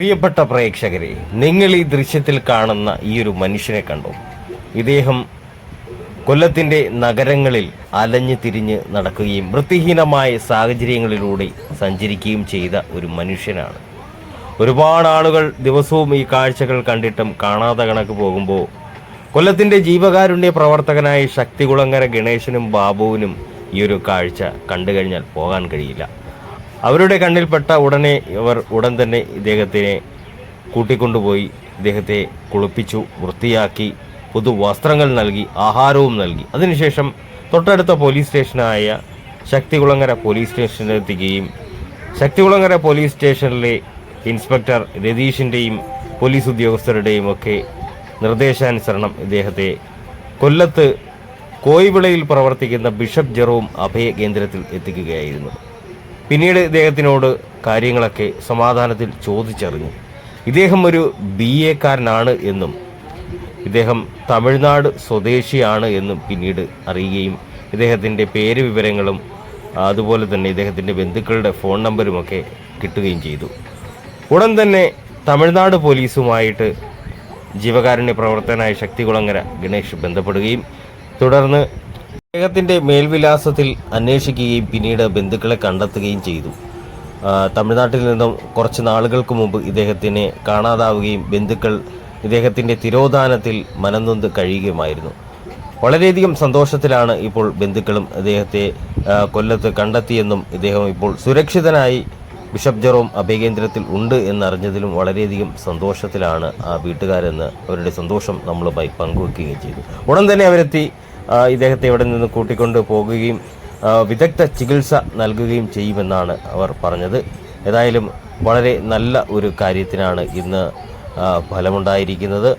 പ്രിയപ്പെട്ട പ്രേക്ഷകരെ നിങ്ങൾ ഈ ദൃശ്യത്തിൽ കാണുന്ന ഈ ഒരു മനുഷ്യനെ കണ്ടു? ഇദ്ദേഹം കൊല്ലത്തിന്റെ നഗരങ്ങളിൽ അലഞ്ഞു തിരിഞ്ഞ് നടക്കുകയും വൃത്തിഹീനമായ സാഹചര്യങ്ങളിലൂടെ സഞ്ചരിക്കുകയും ചെയ്ത ഒരു മനുഷ്യനാണ്. ഒരുപാട് ആളുകൾ ദിവസവും ഈ കാഴ്ചകൾ കണ്ടിട്ടും കാണാതെ കണക്ക് പോകുമ്പോൾ കൊല്ലത്തിന്റെ ജീവകാരുണ്യ പ്രവർത്തകനായ ശക്തികുളങ്ങര ഗണേശനും ബാബുവിനും ഈ ഒരു കാഴ്ച കണ്ടു കഴിഞ്ഞാൽ പോകാൻ കഴിയില്ല. അവരുടെ കണ്ണിൽപ്പെട്ട ഉടനെ ഇവർ ഉടൻ തന്നെ ഇദ്ദേഹത്തിനെ കൂട്ടിക്കൊണ്ടുപോയി ഇദ്ദേഹത്തെ കുളിപ്പിച്ചു വൃത്തിയാക്കി പുതു വസ്ത്രങ്ങൾ നൽകി ആഹാരവും നൽകി. അതിനുശേഷം തൊട്ടടുത്ത പോലീസ് സ്റ്റേഷനായ ശക്തികുളങ്ങര പോലീസ് സ്റ്റേഷനിലെത്തിക്കുകയും ശക്തികുളങ്ങര പോലീസ് സ്റ്റേഷനിലെ ഇൻസ്പെക്ടർ രതീഷിന്റെയും പോലീസ് ഉദ്യോഗസ്ഥരുടെയും ഒക്കെ നിർദ്ദേശാനുസരണം ഇദ്ദേഹത്തെ കൊല്ലത്ത് കോയിവിളയിൽ പ്രവർത്തിക്കുന്ന ബിഷപ്പ് ജെറോം അഭയ കേന്ദ്രത്തിൽ എത്തിക്കുകയായിരുന്നു. പിന്നീട് ഇദ്ദേഹത്തിനോട് കാര്യങ്ങളൊക്കെ സമാധാനത്തിൽ ചോദിച്ചറിഞ്ഞു. ഇദ്ദേഹം ഒരു ബി എക്കാരനാണ് എന്നും ഇദ്ദേഹം തമിഴ്നാട് സ്വദേശിയാണ് എന്നും പിന്നീട് അറിയുകയും ഇദ്ദേഹത്തിന്റെ പേര് വിവരങ്ങളും അതുപോലെ തന്നെ ഇദ്ദേഹത്തിന്റെ ബന്ധുക്കളുടെ ഫോൺ നമ്പരുമൊക്കെ കിട്ടുകയും ചെയ്തു. ഉടൻ തന്നെ തമിഴ്നാട് പോലീസുമായിട്ട് ജീവകാരുണ്യ പ്രവർത്തനായ ശക്തികുളങ്ങര ഗണേഷ് ബന്ധപ്പെടുകയും തുടർന്ന് അദ്ദേഹത്തിന്റെ മേൽവിലാസത്തിൽ അന്വേഷിക്കുകയും പിന്നീട് ബന്ധുക്കളെ കണ്ടെത്തുകയും ചെയ്തു. തമിഴ്നാട്ടിൽ നിന്നും കുറച്ച് നാളുകൾക്ക് മുമ്പ് ഇദ്ദേഹത്തിനെ കാണാതാവുകയും ബന്ധുക്കൾ ഇദ്ദേഹത്തിന്റെ തിരോധാനത്തിൽ മനംനൊന്ത് കഴിയുകയുമായിരുന്നു. വളരെയധികം സന്തോഷത്തിലാണ് ഇപ്പോൾ ബന്ധുക്കളും അദ്ദേഹത്തെ കൊല്ലത്ത് കണ്ടെത്തിയെന്നും ഇദ്ദേഹം ഇപ്പോൾ സുരക്ഷിതനായി ബിഷപ്പ് ജെറോം അഭയകേന്ദ്രത്തിൽ ഉണ്ട് എന്നറിഞ്ഞതിലും വളരെയധികം സന്തോഷത്തിലാണ് ആ വീട്ടുകാരെന്ന് അവരുടെ സന്തോഷം നമ്മളുമായി പങ്കുവെക്കുകയും ചെയ്തു. ഉടൻ തന്നെ അവരെത്തി ഇദ്ദേഹത്തെ ഇവിടെ നിന്ന് കൂട്ടിക്കൊണ്ട് പോകുകയും വിദഗ്ധ ചികിത്സ നൽകുകയും ചെയ്യുമെന്നാണ് അവർ പറഞ്ഞത്. ഏതായാലും വളരെ നല്ല ഒരു കാര്യത്തിനാണ് ഇന്ന് ഫലമുണ്ടായിരിക്കുന്നത്.